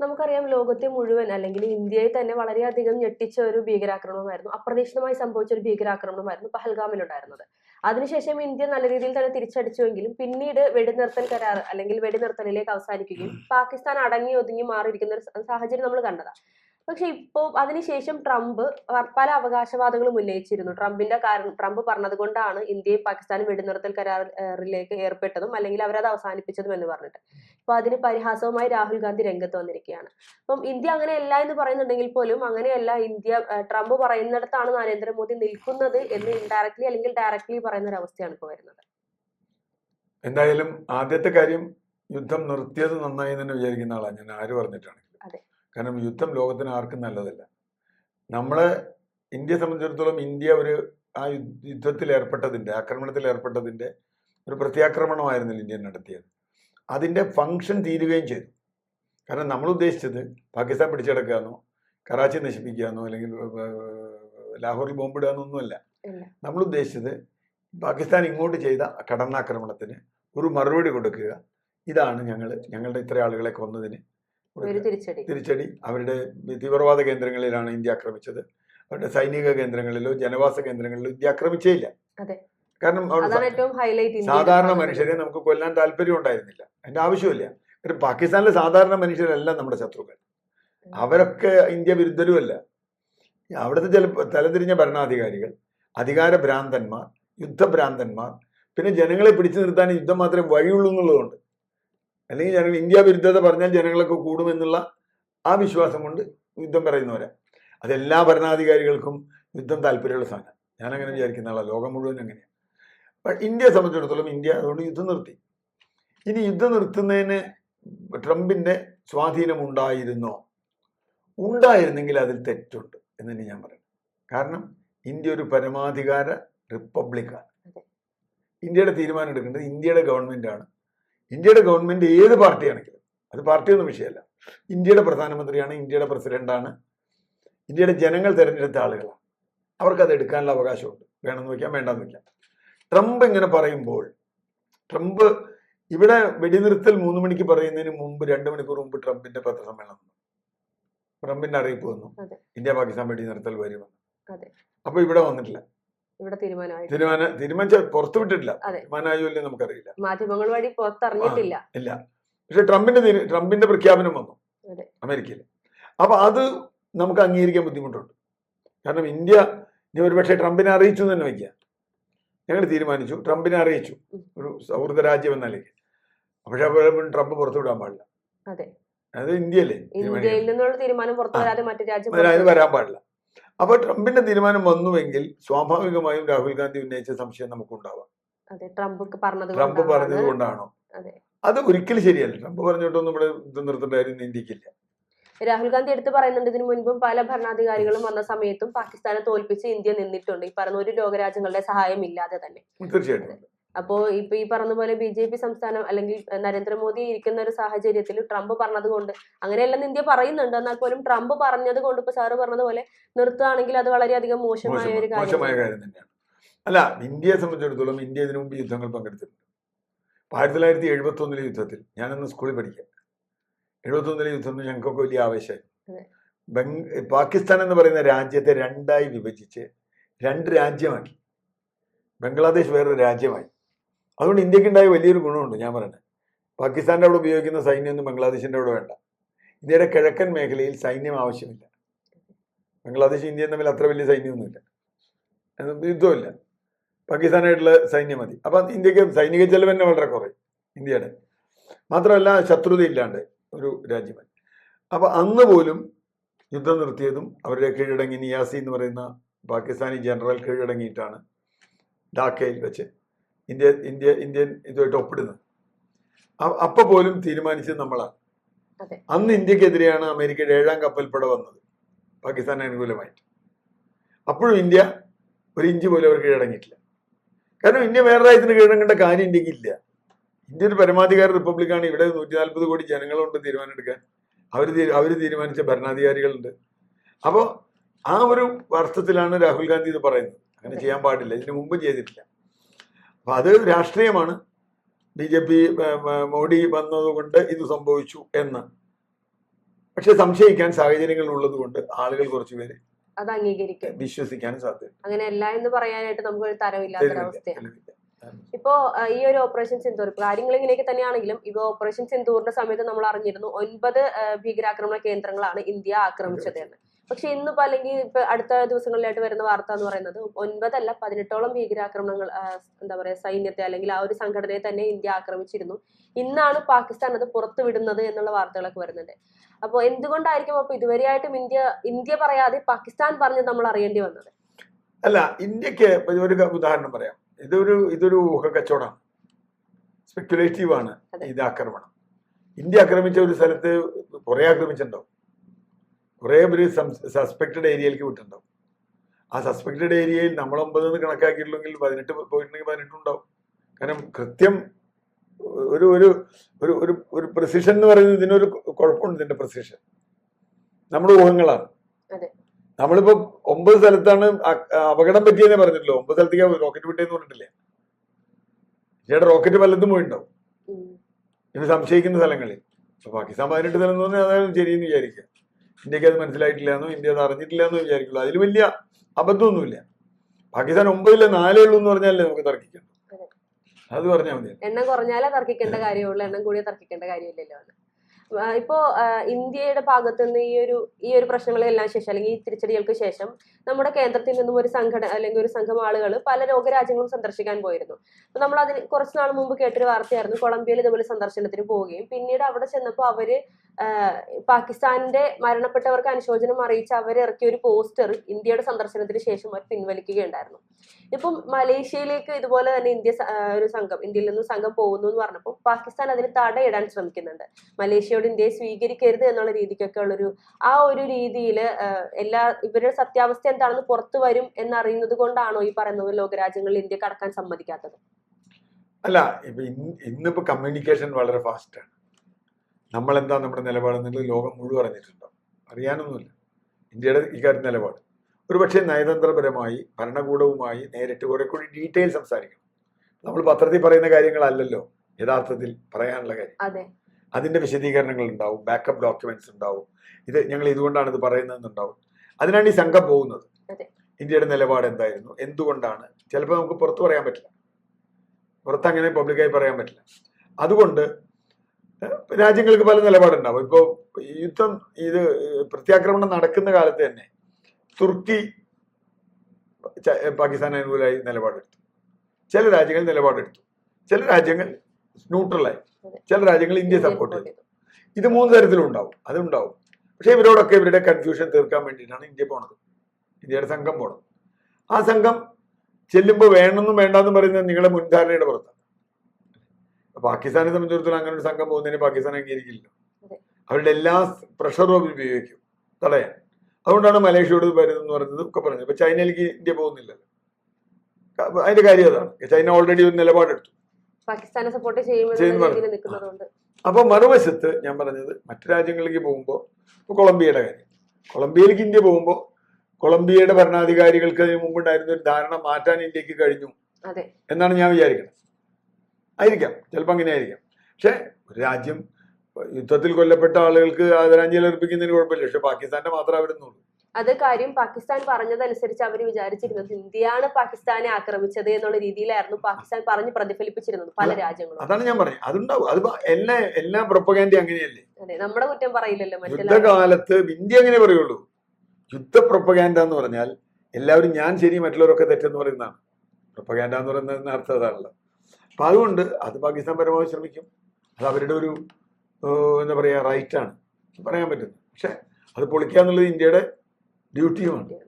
നമുക്കറിയാം ലോകത്തെ മുഴുവൻ അല്ലെങ്കിൽ ഇന്ത്യയെ തന്നെ വളരെയധികം ഞെട്ടിച്ച ഒരു ഭീകരാക്രമണമായിരുന്നു. അപ്രതീക്ഷിതമായി സംഭവിച്ച ഒരു ഭീകരാക്രമണമായിരുന്നു പഹൽഗാമിലുണ്ടായിരുന്നത്. അതിനുശേഷം ഇന്ത്യ നല്ല രീതിയിൽ തന്നെ തിരിച്ചടിച്ചുവെങ്കിലും പിന്നീട് വെടിനിർത്തൽ കരാർ അല്ലെങ്കിൽ വെടിനിർത്തലിലേക്ക് അവസാനിക്കുകയും പാകിസ്ഥാൻ അടങ്ങി ഒതുങ്ങി മാറിയിരിക്കുന്ന ഒരു സാഹചര്യം നമ്മൾ കണ്ടതാണ് പക്ഷെ ഇപ്പോൾ അതിനുശേഷം ട്രംപ് പല അവകാശവാദങ്ങളും ഉന്നയിച്ചിരുന്നു. ട്രംപിന്റെ കാരണം ട്രംപ് പറഞ്ഞത് കൊണ്ടാണ് ഇന്ത്യയും പാകിസ്ഥാനും വെടിനിർത്തൽ കരാറിലേക്ക് ഏർപ്പെട്ടതും അല്ലെങ്കിൽ അവരത് അവസാനിപ്പിച്ചതും എന്ന് പറഞ്ഞിട്ട്. അപ്പൊ അതിന് പരിഹാസവുമായി രാഹുൽ ഗാന്ധി രംഗത്ത് വന്നിരിക്കുകയാണ്. അപ്പം ഇന്ത്യ അങ്ങനെയല്ല എന്ന് പറയുന്നുണ്ടെങ്കിൽ പോലും അങ്ങനെയല്ല ഇന്ത്യ ട്രംപ് പറയുന്നിടത്താണ് നരേന്ദ്രമോദി നിൽക്കുന്നത് എന്ന് ഇൻഡയറക്ട്ലി അല്ലെങ്കിൽ ഡയറക്ട്ലി പറയുന്ന ഒരു അവസ്ഥയാണ് ഇപ്പോൾ വരുന്നത്. എന്തായാലും ആദ്യത്തെ കാര്യം യുദ്ധം നിർത്തിയത് നന്നായി തന്നെ വിചാരിക്കുന്ന ആളാണ് ഞാൻ ആര് പറഞ്ഞിട്ടാണ് അതെ. കാരണം യുദ്ധം ലോകത്തിന് ആർക്കും നല്ലതല്ല നമ്മളെ ഇന്ത്യയെ സംബന്ധിച്ചിടത്തോളം ഇന്ത്യ ഒരു ആ യുദ്ധത്തിൽ ഏർപ്പെട്ടതിന്റെ ആക്രമണത്തിൽ ഏർപ്പെട്ടതിന്റെ ഒരു പ്രത്യാക്രമണമായിരുന്നില്ല ഇന്ത്യ നടത്തിയത് അതിന്റെ ഫങ്ഷൻ തീരുകയും ചെയ്തു കാരണം നമ്മൾ ഉദ്ദേശിച്ചത് പാകിസ്ഥാൻ പിടിച്ചെടുക്കാന്നോ കറാച്ചി നശിപ്പിക്കാന്നോ അല്ലെങ്കിൽ ലാഹോറിൽ ബോംബിടുക എന്നൊന്നുമല്ല. നമ്മൾ ഉദ്ദേശിച്ചത് പാകിസ്ഥാൻ ഇങ്ങോട്ട് ചെയ്ത കടന്നാക്രമണത്തിന് ഒരു മറുപടി കൊടുക്കുക ഇതാണ് ഞങ്ങൾ ഞങ്ങളുടെ ഇത്ര ആളുകളെ കൊന്നതിന്. തിരിച്ചടി. അവരുടെ തീവ്രവാദ കേന്ദ്രങ്ങളിലാണ് ഇന്ത്യ ആക്രമിച്ചത്. അവരുടെ സൈനിക കേന്ദ്രങ്ങളിലോ ജനവാസ കേന്ദ്രങ്ങളിലോ ഇന്ത്യ ആക്രമിച്ചേ ഇല്ല. കാരണം സാധാരണ മനുഷ്യരെ നമുക്ക് കൊല്ലാൻ താല്പര്യം ഉണ്ടായിരുന്നില്ല. അതിന്റെ ആവശ്യമില്ല. കാരണം പാകിസ്ഥാനിലെ സാധാരണ മനുഷ്യരല്ല നമ്മുടെ ശത്രുക്കൾ. അവരൊക്കെ ഇന്ത്യ വിരുദ്ധരുമല്ല. അവിടുത്തെ ചില തലതിരിഞ്ഞ ഭരണാധികാരികൾ അധികാരഭ്രാന്തന്മാർ യുദ്ധഭ്രാന്തന്മാർ പിന്നെ ജനങ്ങളെ പിടിച്ചു നിർത്താൻ യുദ്ധം മാത്രമേ വഴിയുള്ളൂ എന്നുള്ളതുകൊണ്ട് അല്ലെങ്കിൽ ജനങ്ങൾ ഇന്ത്യ വിരുദ്ധത പറഞ്ഞാൽ ജനങ്ങളൊക്കെ കൂടുമെന്നുള്ള ആ വിശ്വാസം കൊണ്ട് യുദ്ധം പറയുന്നവരാ. അതെല്ലാ ഭരണാധികാരികൾക്കും യുദ്ധം താല്പര്യമുള്ള സാധനം. ഞാനങ്ങനെ വിചാരിക്കുന്ന ആളാണ് ലോകം മുഴുവൻ അങ്ങനെയാണ് ഇന്ത്യയെ സംബന്ധിച്ചിടത്തോളം ഇന്ത്യ അതുകൊണ്ട് യുദ്ധം നിർത്തി. ഇനി യുദ്ധം നിർത്തുന്നതിന് ട്രംപിന്റെ സ്വാധീനം ഉണ്ടായിരുന്നോ ഉണ്ടായിരുന്നെങ്കിൽ അതിൽ തെറ്റുണ്ട് എന്ന് തന്നെ ഞാൻ പറയും കാരണം ഇന്ത്യ ഒരു പരമാധികാര റിപ്പബ്ലിക്കാണ്. ഇന്ത്യയുടെ തീരുമാനം എടുക്കേണ്ടത് ഇന്ത്യയുടെ ഗവൺമെന്റ് ആണ് ഇന്ത്യയുടെ ഗവൺമെന്റ് ഏത് പാർട്ടിയാണെങ്കിലും അത് പാർട്ടിയൊന്നും വിഷയമല്ല. ഇന്ത്യയുടെ പ്രധാനമന്ത്രിയാണ് ഇന്ത്യയുടെ പ്രസിഡന്റാണ്. ഇന്ത്യയുടെ ജനങ്ങൾ തിരഞ്ഞെടുത്ത ആളുകളാണ്. അവർക്ക് അത് എടുക്കാനുള്ള അവകാശമുണ്ട്. വേണമെന്ന് വയ്ക്കാം വേണ്ടെന്ന് വയ്ക്കാം ട്രംപ് ഇങ്ങനെ പറയുമ്പോൾ ട്രംപ് ഇവിടെ വെടിനിർത്തൽ മൂന്ന് മണിക്ക് പറയുന്നതിന് മുമ്പ് രണ്ട് മണിക്കൂർ മുമ്പ് ട്രംപിന്റെ പത്രസമ്മേളനം വന്നു. ട്രംപിന്റെ അറിയിപ്പ് വന്നു. ഇന്ത്യ പാകിസ്ഥാൻ വെടിനിർത്തൽ വരുമെന്ന്. അപ്പൊ ഇവിടെ വന്നിട്ടില്ല. ഇവിടെ തീരുമാനമായി തീരുമാനം തീരുമാനിച്ച പുറത്തു വിട്ടിട്ടില്ല. തീരുമാനമായോ നമുക്കറിയില്ല. മാധ്യമങ്ങൾ വഴി പുറത്തറിഞ്ഞിട്ടില്ല ഇല്ല. പക്ഷെ ട്രംപിന്റെ ട്രംപിന്റെ പ്രഖ്യാപനം വന്നു. അമേരിക്കയിൽ. അപ്പൊ അത് നമുക്ക് അംഗീകരിക്കാൻ ബുദ്ധിമുട്ടുണ്ട്. കാരണം ഇന്ത്യ ഇനി ഒരുപക്ഷെ ട്രംപിനെ അറിയിച്ചു തന്നെ വയ്ക്കുക. ഞങ്ങൾ തീരുമാനിച്ചു. ട്രംപിനെ അറിയിച്ചു. ഒരു സൗഹൃദ രാജ്യം എന്ന നിലയ്ക്ക്. പക്ഷെ ട്രംപ് പുറത്തു വിടാൻ പാടില്ല. അതെ. അത് ഇന്ത്യയല്ലേ? ഇന്ത്യയിൽ നിന്നുള്ള തീരുമാനം പുറത്തു വരാതെ മറ്റു രാജ്യം വരാൻ പാടില്ല. അപ്പൊ ട്രംപിന്റെ തീരുമാനം വന്നുവെങ്കിൽ സ്വാഭാവികമായും രാഹുൽ ഗാന്ധി ഉന്നയിച്ച സംശയം നമുക്കുണ്ടാവാം. അതെ ട്രംപ് പറഞ്ഞത് കൊണ്ടാണ്. അത്. ഒരിക്കലും ശരിയല്ല. ട്രംപ് പറഞ്ഞിട്ടൊന്നും ഇവിടെ ഇത് നിർത്തേണ്ട കാര്യം ഇന്ത്യക്കില്ല. രാഹുൽ ഗാന്ധി എടുത്തു പറയുന്നുണ്ട് ഇതിനു മുൻപും പല ഭരണാധികാരികളും വന്ന സമയത്തും പാകിസ്ഥാനെ തോൽപ്പിച്ച് ഇന്ത്യ നിന്നിട്ടുണ്ട്. ഈ പറഞ്ഞ ഒരു ലോകരാജ്യങ്ങളുടെ സഹായം ഇല്ലാതെ തന്നെ. തീർച്ചയായിട്ടും. അപ്പോ ഇപ്പൊ ഈ പറഞ്ഞ പോലെ ബി ജെ പി സംസ്ഥാനം അല്ലെങ്കിൽ നരേന്ദ്രമോദി ഇരിക്കുന്ന ഒരു സാഹചര്യത്തിൽ ട്രംപ് പറഞ്ഞത് കൊണ്ട് അങ്ങനെയല്ലെന്ന് ഇന്ത്യ പറയുന്നുണ്ട്. എന്നാൽ പോലും ട്രംപ് പറഞ്ഞത് കൊണ്ട് ഇപ്പൊ സാറ് പറഞ്ഞതുപോലെ നിർത്തുകയാണെങ്കിൽ അത് വളരെയധികം മോശമായ മോശം- ഒരു കാര്യം അല്ല ഇന്ത്യയെ സംബന്ധിച്ചിടത്തോളം ഇന്ത്യ ഇതിനു മുമ്പ് യുദ്ധങ്ങൾ പങ്കെടുത്തിട്ടുണ്ട്. ആയിരത്തി തൊള്ളായിരത്തി എഴുപത്തി ഒന്നിലെ യുദ്ധത്തിൽ ഞാനന്ന് സ്കൂളിൽ പഠിക്കാം. എഴുപത്തി ഒന്നിലെ യുദ്ധം ഞങ്ങൾക്കൊക്കെ വലിയ ആവേശമായിരുന്നു ബംഗ് പാകിസ്ഥാൻ എന്ന് പറയുന്ന രാജ്യത്തെ രണ്ടായി വിഭജിച്ച് രണ്ട് രാജ്യമാക്കി. ബംഗ്ലാദേശ് വേറൊരു രാജ്യമായി. അതുകൊണ്ട് ഇന്ത്യയ്ക്ക് ഇന്ത്യക്കുണ്ടായ വലിയൊരു ഗുണമുണ്ട് ഞാൻ പറയുന്നത്. പാകിസ്ഥാന്റെ അവിടെ ഉപയോഗിക്കുന്ന സൈന്യമൊന്നും ബംഗ്ലാദേശിന്റെ അവിടെ വേണ്ട. ഇന്ത്യയുടെ കിഴക്കൻ മേഖലയിൽ സൈന്യം ആവശ്യമില്ല. ബംഗ്ലാദേശ് ഇന്ത്യ തമ്മിൽ അത്ര വലിയ സൈന്യമൊന്നുമില്ല. യുദ്ധമില്ല പാകിസ്ഥാനായിട്ടുള്ള സൈന്യം മതി. അപ്പം ഇന്ത്യയ്ക്ക് സൈനിക ചെലവ് തന്നെ വളരെ കുറയും ഇന്ത്യയുടെ. മാത്രമല്ല ശത്രുത ഇല്ലാണ്ട് ഒരു രാജ്യമായി അപ്പം അന്ന് പോലും യുദ്ധം നിർത്തിയതും അവരുടെ കീഴടങ്ങി നിയാസി എന്ന് പറയുന്ന പാകിസ്ഥാനി ജനറൽ കീഴടങ്ങിയിട്ടാണ് ഡാക്കയിൽ വെച്ച് ഇന്ത്യ ഇന്ത്യ ഇന്ത്യൻ ഇതുമായിട്ട് ഒപ്പിടുന്നത്. അപ്പൊ പോലും തീരുമാനിച്ചത് നമ്മളാണ്. അന്ന് ഇന്ത്യക്കെതിരെയാണ് അമേരിക്കയുടെ ഏഴാം കപ്പൽപ്പട വന്നത് പാകിസ്ഥാൻ അനുകൂലമായിട്ട്. അപ്പോഴും ഇന്ത്യ ഒരു ഇഞ്ച് പോലും അവർ കീഴടങ്ങിയിട്ടില്ല. കാരണം ഇന്ത്യ വേറെ രാജ്യത്തിന് കീഴടങ്ങേണ്ട കാര്യം ഇന്ത്യയ്ക്ക് ഇല്ല. ഇന്ത്യ ഒരു പരമാധികാര റിപ്പബ്ലിക്കാണ് ഇവിടെ നൂറ്റി നാൽപ്പത് കോടി ജനങ്ങളുണ്ട് തീരുമാനം എടുക്കാൻ അവർ അവർ തീരുമാനിച്ച ഭരണാധികാരികളുണ്ട്. അപ്പോൾ ആ ഒരു വർഷത്തിലാണ് രാഹുൽ ഗാന്ധി ഇത് പറയുന്നത്. അങ്ങനെ ചെയ്യാൻ പാടില്ല ഇതിനു മുമ്പ് ചെയ്തിട്ടില്ല. അപ്പൊ അത് രാഷ്ട്രീയമാണ്. ബി ജെ പി മോഡി വന്നതുകൊണ്ട് ഇത് സംഭവിച്ചു എന്ന്. പക്ഷെ സംശയിക്കാൻ സാഹചര്യങ്ങൾ ഉള്ളത് കൊണ്ട് ആളുകൾ കുറച്ചുപേര് അത് അംഗീകരിക്കും. വിശ്വസിക്കാൻ സാധ്യത അങ്ങനെ അല്ല എന്ന് പറയാനായിട്ട് നമുക്ക് ഒരു തരവില്ലാത്തൊരവസ്ഥയാണ്. ഇപ്പോ ഈ ഒരു ഓപ്പറേഷൻ സിന്ദൂർ കാര്യങ്ങൾ ഇങ്ങനെയൊക്കെ തന്നെയാണെങ്കിലും ഇപ്പൊ ഓപ്പറേഷൻ സിന്ദൂറിന്റെ സമയത്ത് നമ്മൾ അറിഞ്ഞിരുന്നു ഒൻപത് ഭീകരാക്രമണ കേന്ദ്രങ്ങളാണ് ഇന്ത്യ ആക്രമിച്ചത് എന്ന് പക്ഷെ ഇന്നിപ്പോ അല്ലെങ്കിൽ ഇപ്പൊ അടുത്ത ദിവസങ്ങളിലായിട്ട് വരുന്ന വാർത്ത എന്ന് പറയുന്നത് ഒൻപതല്ല പതിനെട്ടോളം ഭീകരാക്രമണങ്ങൾ എന്താ പറയാ സൈന്യത്തെ അല്ലെങ്കിൽ ആ ഒരു സംഘടനയെ തന്നെ ഇന്ത്യ ആക്രമിച്ചിരുന്നു. ഇന്നാണ് പാകിസ്ഥാൻ അത് പുറത്തു വിടുന്നത് എന്നുള്ള വാർത്തകളൊക്കെ വരുന്നുണ്ട്. അപ്പോൾ എന്തുകൊണ്ടായിരിക്കും അപ്പൊ ഇതുവരെയായിട്ടും ഇന്ത്യ ഇന്ത്യ പറയാതെ പാകിസ്ഥാൻ പറഞ്ഞ് നമ്മൾ അറിയേണ്ടി വന്നത്? അല്ല ഇന്ത്യയ്ക്ക് ഒരു ഉദാഹരണം പറയാം. ഇതൊരു ഇതൊരു ഊഹ കച്ചവടമാണ് സ്പെക്യുലേറ്റീവ് ആണ്. ഇത് ആക്രമണം. ഇന്ത്യ ആക്രമിച്ച ഒരു സ്ഥലത്ത് കുറെ ആക്രമിച്ചിട്ടുണ്ടാവും. കുറെ പേര് സസ്പെക്റ്റഡ് ഏരിയയിലേക്ക് വിട്ടിട്ടുണ്ടാവും. ആ സസ്പെക്റ്റഡ് ഏരിയയിൽ നമ്മൾ ഒമ്പത് എന്ന് കണക്കാക്കിയിട്ടുണ്ടെങ്കിൽ പതിനെട്ട് പോയിട്ടുണ്ടെങ്കിൽ പതിനെട്ടുണ്ടാവും കാരണം കൃത്യം ഒരു ഒരു ഒരു ഒരു ഒരു പ്രസിഷൻ എന്ന് പറയുന്നത് ഇതിനൊരു കുഴപ്പമുണ്ട് ഇതിന്റെ പ്രസിഷൻ നമ്മുടെ ഊഹങ്ങളാണ്. നമ്മളിപ്പോ ഒമ്പത് സ്ഥലത്താണ് അപകടം പറ്റിയെന്നേ പറഞ്ഞിട്ടുള്ളൂ ഒമ്പത് സ്ഥലത്തേക്ക് റോക്കറ്റ് വിട്ടേന്ന് പറഞ്ഞിട്ടില്ലേ? ചേട്ടാ റോക്കറ്റ് വല്ലതും പോയിട്ടുണ്ടാവും. ഇത് സംശയിക്കുന്ന സ്ഥലങ്ങളിൽ. പാകിസ്ഥാൻ പതിനെട്ട് സ്ഥലം എന്ന് പറഞ്ഞാൽ അതായത് ശരിയെന്ന് വിചാരിക്കുക. ഇന്ത്യയ്ക്ക് അത് മനസ്സിലായിട്ടില്ല എന്നോ ഇന്ത്യ അത് അറിഞ്ഞിട്ടില്ല എന്നോ വിചാരിക്കുള്ളൂ. അതിൽ വലിയ അബദ്ധമൊന്നുമില്ല. പാകിസ്ഥാൻ ഒമ്പതിലെ നാലേ ഉള്ളൂ എന്ന് പറഞ്ഞാലേ നമുക്ക് തർക്കിക്കാം അത്. പറഞ്ഞാൽ മതി എണ്ണം കുറഞ്ഞാലേ തർക്കിക്കേണ്ട കാര്യമുള്ളൂ എണ്ണം കൂടിയ തർക്കിക്കേണ്ട കാര്യമില്ലല്ലോ ഇപ്പോ ഇന്ത്യയുടെ ഭാഗത്ത് നിന്ന് ഈ ഒരു ഈ ഒരു പ്രശ്നങ്ങളെല്ലാം ശേഷം അല്ലെങ്കിൽ ഈ തിരിച്ചടികൾക്ക് ശേഷം നമ്മുടെ കേന്ദ്രത്തിൽ നിന്നും ഒരു സംഘടന അല്ലെങ്കിൽ ഒരു സംഘം ആളുകൾ പല ലോകരാജ്യങ്ങളും സന്ദർശിക്കാൻ പോയിരുന്നു. അപ്പൊ നമ്മൾ അതിന് കുറച്ച് നാൾ മുമ്പ് കേട്ടൊരു വാർത്തയായിരുന്നു കൊളംബിയയിൽ ഇതുപോലെ സന്ദർശനത്തിന് പോവുകയും. പിന്നീട് അവിടെ ചെന്നപ്പോൾ അവർ ആ, പാകിസ്ഥാനിന്റെ മരണപ്പെട്ടവർക്ക് അനുശോചനം അറിയിച്ച് അവർ ഇറക്കിയ ഒരു പോസ്റ്റർ ഇന്ത്യയുടെ സന്ദർശനത്തിന് ശേഷം അവർ പിൻവലിക്കുകയുണ്ടായിരുന്നു. ഇപ്പം മലേഷ്യയിലേക്ക് ഇതുപോലെ തന്നെ ഇന്ത്യ ഒരു സംഘം ഇന്ത്യയിൽ നിന്ന് സംഘം പോകുന്നു എന്ന് പറഞ്ഞപ്പോൾ പാകിസ്ഥാൻ അതിന് തടയിടാൻ ശ്രമിക്കുന്നുണ്ട്. മലേഷ്യയോട് ഇന്ത്യയെ സ്വീകരിക്കരുത് എന്നുള്ള രീതിക്കൊക്കെ ഉള്ളൊരു ആ ഒരു രീതിയിൽ എല്ലാ ഇവരുടെ സത്യാവസ്ഥ എന്താണെന്ന് പുറത്തു വരും എന്നറിയുന്നത് കൊണ്ടാണോ ഈ പറയുന്നത് ലോകരാജ്യങ്ങളിൽ ഇന്ത്യ കടക്കാൻ സമ്മതിക്കാത്തത്? അല്ല ഇപ്പൊ ഇന്നിപ്പോ കമ്മ്യൂണിക്കേഷൻ വളരെ ഫാസ്റ്റാണ് നമ്മൾ എന്താ നമ്മുടെ നിലപാടെന്നുള്ളത് ലോകം മുഴുവൻ അറിഞ്ഞിട്ടുണ്ടോ? അറിയാനൊന്നുമില്ല. ഇന്ത്യയുടെ ഇക്കാര്യം നിലപാട്. ഒരുപക്ഷെ നയതന്ത്രപരമായി ഭരണകൂടവുമായി നേരിട്ട് കുറെ കൂടി ഡീറ്റെയിൽ സംസാരിക്കണം. നമ്മൾ പത്രത്തിൽ പറയുന്ന കാര്യങ്ങളല്ലല്ലോ യഥാർത്ഥത്തിൽ പറയാനുള്ള കാര്യം. അതെ. അതിന്റെ വിശദീകരണങ്ങൾ ഉണ്ടാവും ബാക്കപ്പ് ഡോക്യുമെന്റ്സ് ഉണ്ടാവും. ഇത് ഞങ്ങൾ ഇതുകൊണ്ടാണ് ഇത് പറയുന്നതെന്നുണ്ടാവും. അതിനാണ് ഈ സംഘം പോകുന്നത്. ഇന്ത്യയുടെ നിലപാട് എന്തായിരുന്നു? എന്തുകൊണ്ടാണ്? ചിലപ്പോൾ നമുക്ക് പുറത്ത് പറയാൻ പറ്റില്ല. പുറത്ത് അങ്ങനെ പബ്ലിക്കായി പറയാൻ പറ്റില്ല. അതുകൊണ്ട് രാജ്യങ്ങൾക്ക് പല നിലപാടുണ്ടാവും. ഇപ്പോൾ യുദ്ധം ഇത് പ്രത്യാക്രമണം നടക്കുന്ന കാലത്ത് തന്നെ തുർക്കി പാകിസ്ഥാൻ അനുകൂലമായി നിലപാടെടുത്തു. ചില രാജ്യങ്ങൾ നിലപാടെടുത്തു. ചില രാജ്യങ്ങൾ ന്യൂട്രലായി ചില രാജ്യങ്ങൾ ഇന്ത്യ സപ്പോർട്ട് ചെയ്തു ചെയ്തു. ഇത് മൂന്ന് തരത്തിലും ഉണ്ടാവും. അതുണ്ടാവും. പക്ഷെ ഇവരോടൊക്കെ ഇവരുടെ കൺഫ്യൂഷൻ തീർക്കാൻ വേണ്ടിയിട്ടാണ് ഇന്ത്യ പോണത്. ഇന്ത്യയുടെ സംഘം പോണത്. ആ സംഘം ചെല്ലുമ്പോൾ വേണമെന്നും വേണ്ടെന്നും പറയുന്നത് നിങ്ങളുടെ മുൻധാരണയുടെ പുറത്താണ്. പാകിസ്ഥാനെ സംബന്ധിച്ചിടത്തോളം അങ്ങനെ ഒരു സംഘം പോകുന്നതിന് പാകിസ്ഥാൻ അംഗീകരിക്കില്ല അവരുടെ എല്ലാ പ്രഷറും അവർ ഉപയോഗിക്കും. തടയാൻ. അതുകൊണ്ടാണ് മലേഷ്യയോട് വരുന്നതെന്ന് പറയുന്നത് ഒക്കെ പറഞ്ഞത്. ഇപ്പൊ ചൈനയിലേക്ക് ഇന്ത്യ പോകുന്നില്ല. അതിന്റെ കാര്യം അതാണ്. ചൈന ഓൾറെഡി ഒരു നിലപാടെടുത്തു. പാകിസ്ഥാനെ സപ്പോർട്ട് അപ്പൊ മറുവശത്ത് ഞാൻ പറഞ്ഞത് മറ്റു രാജ്യങ്ങളിലേക്ക് പോകുമ്പോൾ ഇപ്പൊ കൊളംബിയയുടെ കാര്യം. കൊളംബിയയിലേക്ക് ഇന്ത്യ പോകുമ്പോൾ കൊളംബിയയുടെ ഭരണാധികാരികൾക്ക് അതിന് മുമ്പുണ്ടായിരുന്ന ഒരു ധാരണ മാറ്റാൻ ഇന്ത്യയ്ക്ക് കഴിഞ്ഞു. എന്നാണ് ഞാൻ വിചാരിക്കുന്നത്. ആയിരിക്കാം. ചിലപ്പോൾ അങ്ങനെ ആയിരിക്കാം പക്ഷെ ഒരു രാജ്യം യുദ്ധത്തിൽ കൊല്ലപ്പെട്ട ആളുകൾക്ക് ആദരാഞ്ജലി അർപ്പിക്കുന്നതിന് കുഴപ്പമില്ല. പക്ഷെ പാകിസ്ഥാന്റെ മാത്രമേ വരുന്നുള്ളൂ അത് കാര്യം പാകിസ്ഥാൻ പറഞ്ഞതനുസരിച്ച് അവർ വിചാരിച്ചിരുന്നത് ഇന്ത്യയാണ് പാകിസ്ഥാനെ ആക്രമിച്ചത് എന്നുള്ള രീതിയിലായിരുന്നു പാകിസ്ഥാൻ പറഞ്ഞ് പ്രതിഫലിപ്പിച്ചിരുന്നത് പല രാജ്യങ്ങളും. അതാണ് ഞാൻ പറഞ്ഞത് അതുണ്ടാവും. അത് എല്ലാ എല്ലാ പ്രൊപ്പഗാൻഡി അങ്ങനെയല്ലേ? അതെ നമ്മുടെ കുറ്റം പറയില്ലല്ലോ മറ്റേ യുദ്ധകാലത്ത് ഇന്ത്യ അങ്ങനെ പറയുള്ളൂ? യുദ്ധ പ്രൊപ്പഗാൻഡ എന്ന് പറഞ്ഞാൽ എല്ലാവരും ഞാൻ ശരി മറ്റുള്ളവരൊക്കെ തെറ്റെന്ന് പറയുന്നതാണ്. പ്രൊപ്പഗാൻഡ എന്ന് പറയുന്നതിന് അർത്ഥം അതാണല്ലോ. അപ്പൊ അതുകൊണ്ട് അത് പാകിസ്ഥാൻ പരമാവധി ശ്രമിക്കും. അത് അവരുടെ ഒരു എന്താ പറയുക റൈറ്റാണ് പറയാൻ പറ്റുന്നത് പക്ഷേ അത് പൊളിക്കുക എന്നുള്ളത് ഇന്ത്യയുടെ ഡ്യൂട്ടിയുമാണ്